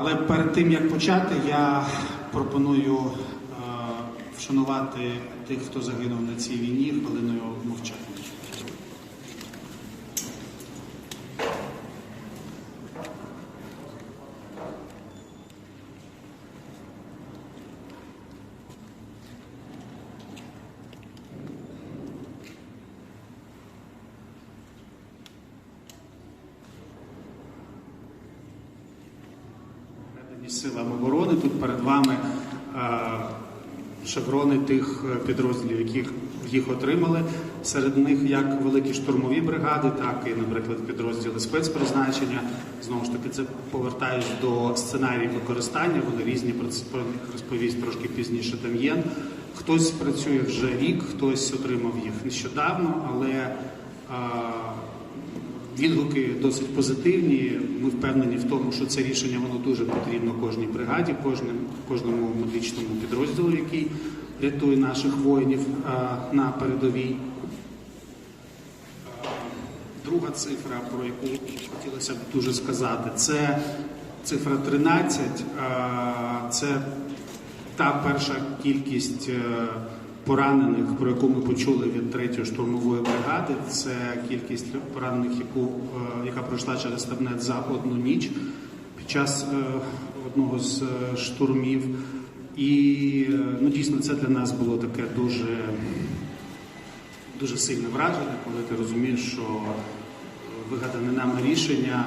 Але перед тим як почати, я пропоную е, вшанувати тих, хто загинув на цій війні, хвилиною мовчання. Передані силам оборони. Тут перед вами е, шеврони тих е, підрозділів, яких їх отримали. Серед них як великі штурмові бригади, так і, наприклад, підрозділи спецпризначення. Знову ж таки, це повертаюсь до сценаріїв використання. Вони різні про них розповість трошки пізніше. Дам'єн. Хтось працює вже рік, хтось отримав їх нещодавно, але е, Відгуки досить позитивні. Ми впевнені в тому, що це рішення воно дуже потрібно кожній бригаді, кожним, кожному медичному підрозділу, який рятує наших воїнів а, на передовій. Друга цифра, про яку хотілося б дуже сказати, це цифра 13. А, Це та перша кількість е, поранених, про яку ми почули від 3-ї штурмової бригади. Це кількість поранених, яку, е, яка пройшла через Стабнет за одну ніч під час е, одного з е, штурмів. І ну, дійсно це для нас було таке дуже, дуже сильне враження, коли ти розумієш, що вигадане нами рішення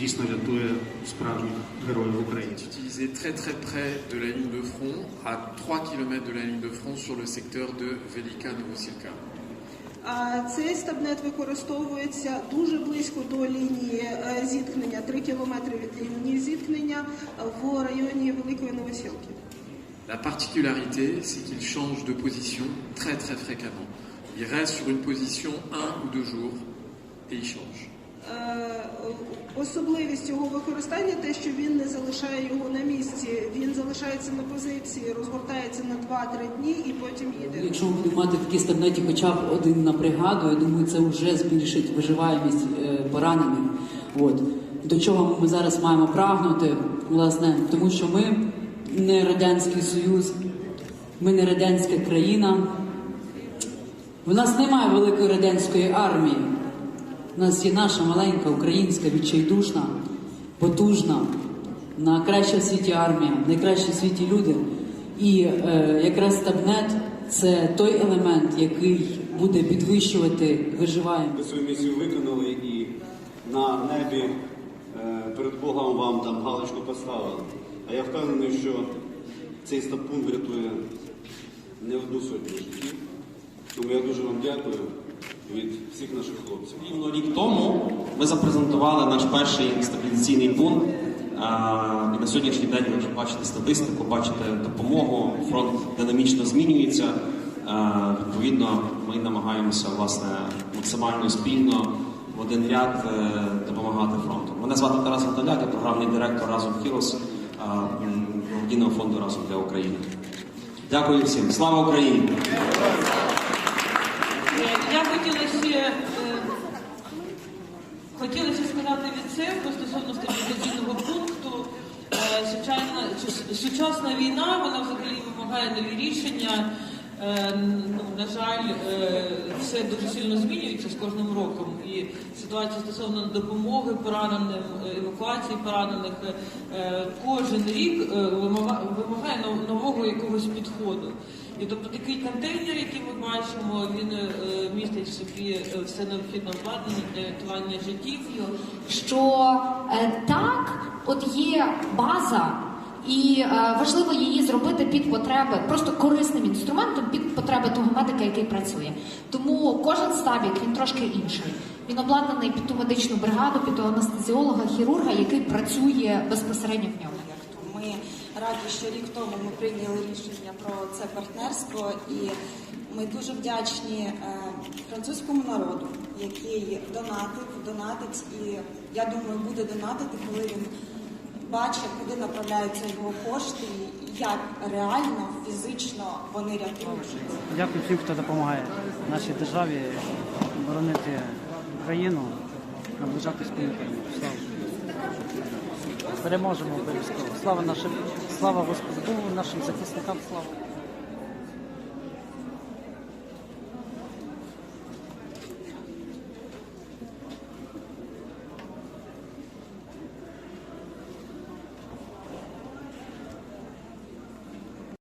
дійсно рятує справжніх героїв України. utilisé très très près de la ligne de front, à 3 km de la ligne de front sur le secteur de Velika Novosilka. А Цей стабнет використовується дуже близько до лінії е, зіткнення, 3 кілометри від лінії зіткнення в районі Великої Новосілки. La particularité, c'est qu'il change de position très très fréquemment. Il reste sur une position un ou deux jours et il change. Е, Особливість його використання те, що він не залишає його на місці. Він залишається на позиції, розгортається на 2-3 дні і потім їде. Якщо ми будемо мати такі стабнеті хоча б один на бригаду, я думаю, це вже збільшить виживаємість е, поранених. От. До чого ми зараз маємо прагнути, власне, тому що ми не Радянський Союз, ми не радянська країна. У нас немає великої радянської армії. У нас є наша маленька українська відчайдушна, потужна, найкраща в світі армія, найкращі в світі люди. І е, якраз стабнет це той елемент, який буде підвищувати виживаємість. Ви свою місію виконали і на небі е, перед Богом вам там галочку поставили. А я впевнений, що цей стапун врятує не одну сотню. Тому я дуже вам дякую від всіх наших хлопців. Рівно рік тому ми запрезентували наш перший стабілізаційний пункт. І на сьогоднішній день ви вже бачите статистику, бачите допомогу. Фронт динамічно змінюється. Відповідно, ми намагаємося власне максимально спільно в один ряд е, допомагати фронту. Мене звати Тарас Антоляк, я програмний директор разом Хірос благодійного фонду разом для України. Дякую всім. Слава Україні! Е, хотіла ще сказати від себе стосовно стабілізаційного пункту. Сучасна, сучасна війна вона взагалі вимагає нові рішення. Е, Ну, на жаль, е, все дуже сильно змінюється з кожним роком. І ситуація стосовно допомоги пораненим, е, евакуації поранених кожен рік вимагає нового якогось підходу. І тобто такий контейнер, який ми бачимо, він містить в собі все необхідне обладнання для рятування життів. що так, от є база, і е, важливо її зробити під потреби, просто корисним інструментом під потреби того медика, який працює. Тому кожен стабік він трошки інший. Він обладнаний під ту медичну бригаду, під того анестезіолога, хірурга, який працює безпосередньо в ньому. проєкту. Ми раді, що рік тому ми прийняли рішення про це партнерство, і ми дуже вдячні е, французькому народу, який донатив, донатить, і я думаю, буде донатити, коли він бачить, куди направляються його кошти, і як реально, фізично вони рятують. Дякую всім, хто допомагає нашій державі боронити Україну, наближати спільну. Слава! Переможемо обов'язково. Слава нашим, слава Господу нашим захисникам, слава.